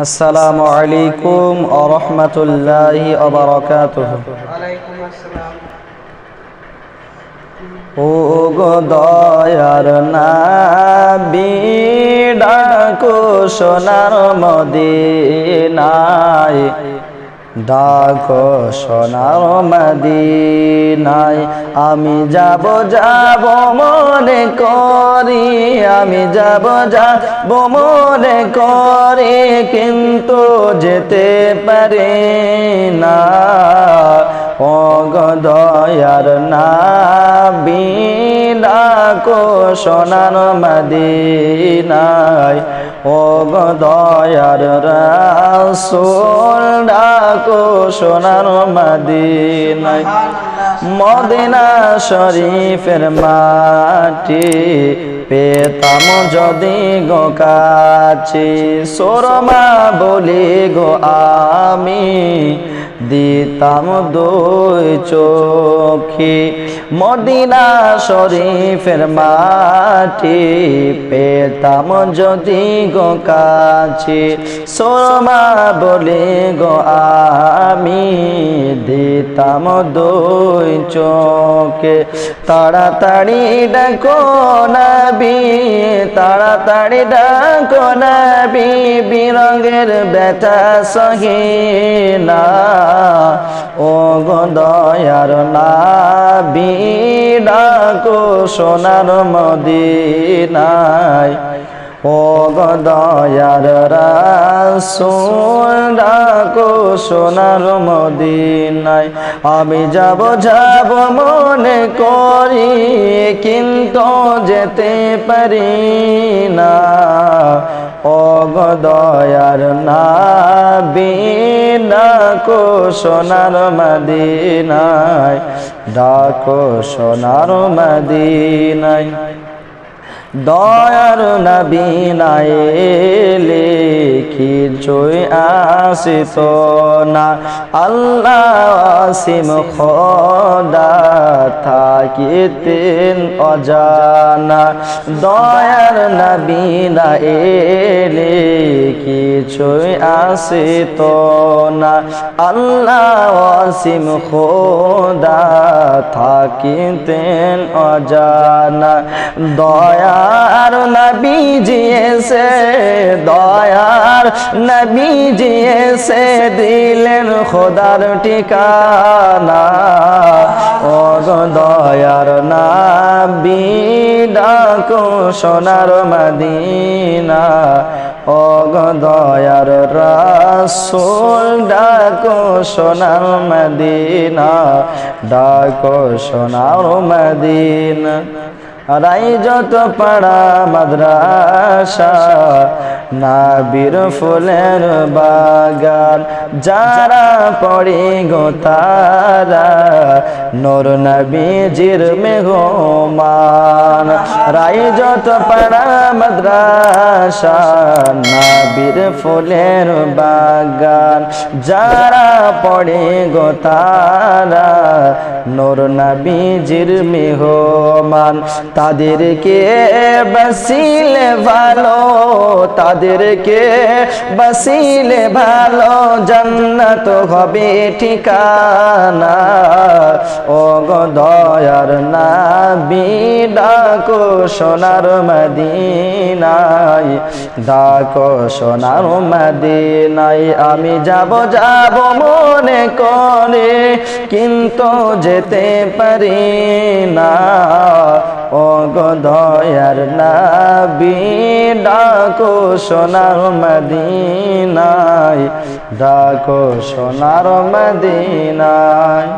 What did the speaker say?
আসসালামু আলাইকুম ওয়া রাহমাতুল্লাহি ওয়া বারাকাতুহু। ওয়ালাইকুম আসসালাম ও গো দয়ার নাবি, ডাকো সোনার মদিনায়। ডাকো সোনার মদিনায়, আমি যাব যাব মনে করি, আমি যাব যাব মনে করি, কিন্তু যেতে পারে না। ও গো দয়ার নাবি ডাকো সোনার মদিনায়। ও গো দয়ার রাসূল ডাকো সোনার মদিনায়। মদিনা শরীফের মাটি পেতাম যদি গো কাছে। সোরমা বলি গো আমি দিতাম দুই চোখে মদিনা শরীফের মাটি পেতাম যদি গো কাছে। সোমা বলে গো, আমি দিতাম দুই চোখে। তাড়াতাড়ি ডাকো নবী, তাড়াতাড়ি ডাকো নবী, বিরঙ্গের বেটা সহি না ও গো দয়ার নাবি, ডাকো সোনার মদিনায়। ও গো দয়ার রাসূল, ডাকো সোনার মদিনায়। আমি যাব যাব মনে করি, কিন্তু যেতে পারি না। ও না বিনা কো সোনার মদিনায় ডাকো সোনার মদিনায়। দয়ার নবী নাইলে কিছুই আসিত না। আল্লাহ আসিম খোদা থাকিতেন অজানা। দয়ার নবী নাইলে কিছুই আসিত না। আল্লাহ আসিম খোদা থাকিতেন অজানা। দয়া দয়ার নবী জিয়েছে দয়ার নবী জিয়েছে দিলেন খোদার ঠিকানা। ও দয়ার নবী, ডাকো সোনার মদিনা। ও দয়ার রাসূল, ডাকো সোনার মদিনা। ডাকো সোনার মদিনা। রাই যত পাড়া মাদ্রাসা নাবির ফুলের বাগান, যারা পড়ে গো তারা, নোর নবীজির মেহমান। রাই যত পাড়া মাদ্রাসা, নাবির ফুলের বাগান, যারা পড়ে গো তারা, নোর নবীজির মেহমান। তাদেরকে বসিলে ভালো তাদেরকে বসিলে ভালো জান্নাত হবে ঠিকানা। ও গো দয়ার নাবি, ডাকো সোনার মদিনায়, ডাকো সোনার মদিনায়। আমি যাব যাব মনে করে, কিন্তু যেতে পারি না। দয়ার নাবি ডাকো সোনার মদিনায় ডাকো সোনার মদিনায়।